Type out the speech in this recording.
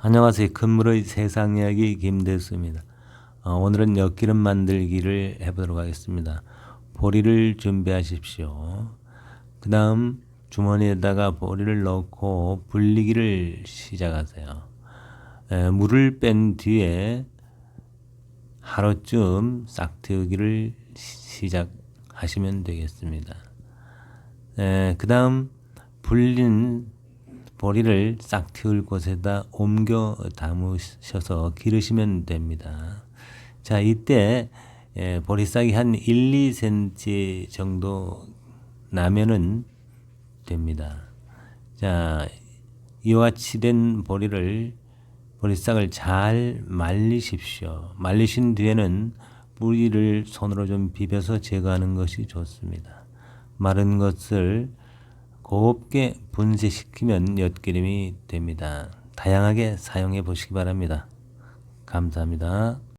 안녕하세요. 금물의 세상 이야기 김대수입니다. 어, 오늘은 엿기름 만들기를 해보도록 하겠습니다. 보리를 준비하십시오. 그 다음 주머니에다가 보리를 넣고 불리기를 시작하세요. 에, 물을 뺀 뒤에 하루쯤 싹트기를 시작하시면 되겠습니다. 그 다음 불린 보리를 싹 틔울 곳에다 옮겨 담으셔서 기르시면 됩니다. 자, 이때 예, 보리싹이 한 1, 2cm 정도 나면은 됩니다. 자, 이와 같이 된 보리를 보리싹을 잘 말리십시오. 말리신 뒤에는 뿌리를 손으로 좀 비벼서 제거하는 것이 좋습니다. 마른 것을 곱게 분쇄시키면 엿기름이 됩니다. 다양하게 사용해 보시기 바랍니다. 감사합니다.